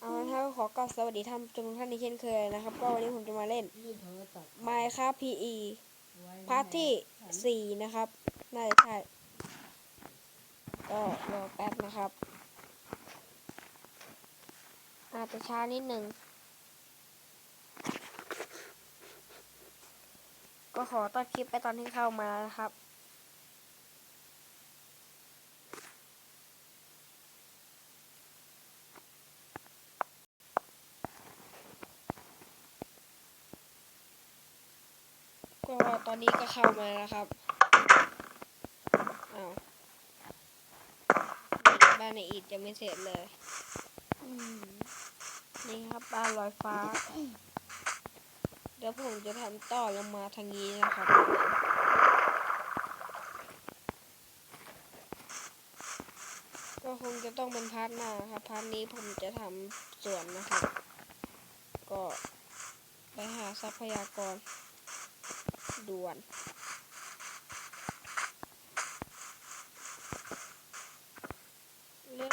เอาละครับขอกราบสวัสดีท่านทุกท่านที่เช่นเคยนะครับ ก็วันนี้ผมจะมาเล่น Minecraft PE พาร์ทที่สี่นะครับน่าจะใช่ก็รอแป๊บนะครับอาจจะช้านิดหนึ่งก็ขอตัดคลิปไปตอนที่เข้ามานะครับ ก็ตอนนี้ก็เข้ามาแล้วครับอ้าวบ้านในอีดยังไม่เสร็จเลยอืมนี่ครับบ้านลอยฟ้า เดี๋ยวผมจะทำต่อลงมาทางนี้นะครับก็คงจะต้องเป็นพาร์ทหน้าครับพาร์ทนี้ผมจะทำสวนนะครับ ก็ไปหาทรัพยากร ด่วนเรื่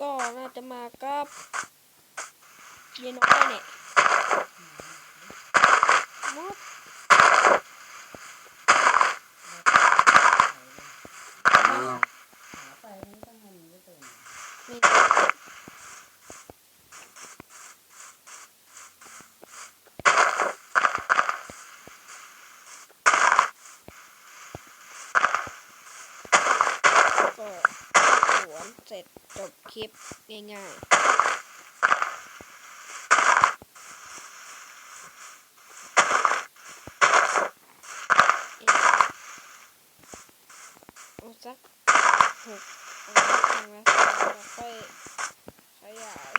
ก็น่าจะมากับเยนน้อยเนี่ยมุด หาไปไม่ต้องให้มันก็ตรง นี่ก็สวน เสร็จจบคลิปง่ายๆเอ๊ะเอาสักหกเอาสักครั้งละสองแล้วค่อยขยาย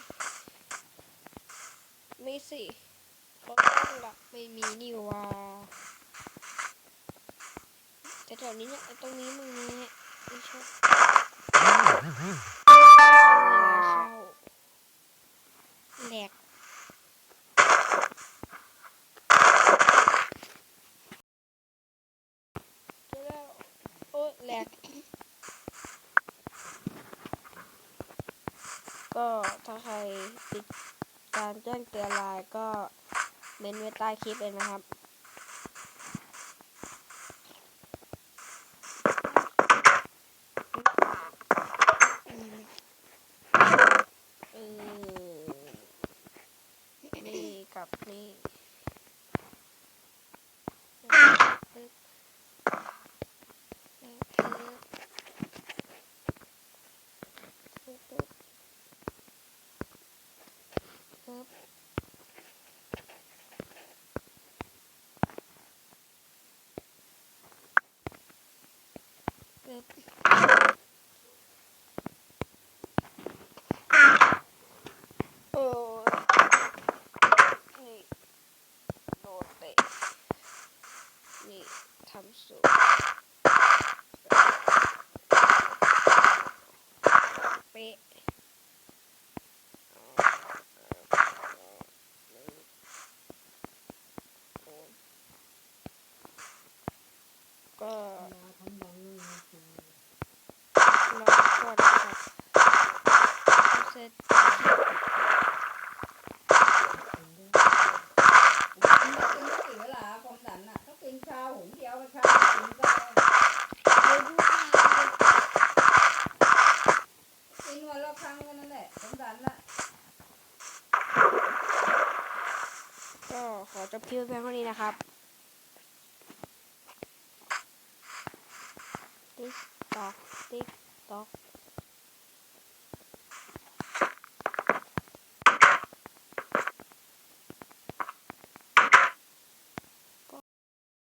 ไม่สิเขาต้องหลักไม่มีนี่ว่าแต่แถวนี้เนี่ยตรงนี้มึงเนี่ยไม่ช แหลกแล้วโอ้แลกก็ถ้าใครติดการแจ้งเตือนไลน์ก็เมนไว้ใต้คลิปเลยนะครับ เออ นี่ กับนี่ปึ๊บปึ๊บปึ๊บปึ๊บปึ๊บโอ้ยนี่โด นเตะนี่ทำสูงเป๊ะก็ มาทำบังเลยนะคือ รอก่อนนะครับเสร็จ เป็นด้วยกินกินกี่เวลาความดันอะเขากินชาหุงเดียวชากินก็ เดี๋ยวดูหน้าเลย กินวันละครั้งกันนั่นแหละความดันอะ ก็ขอ จบคลิปเพียงเท่านี้นะครับติ๊กตอกติ๊กตอก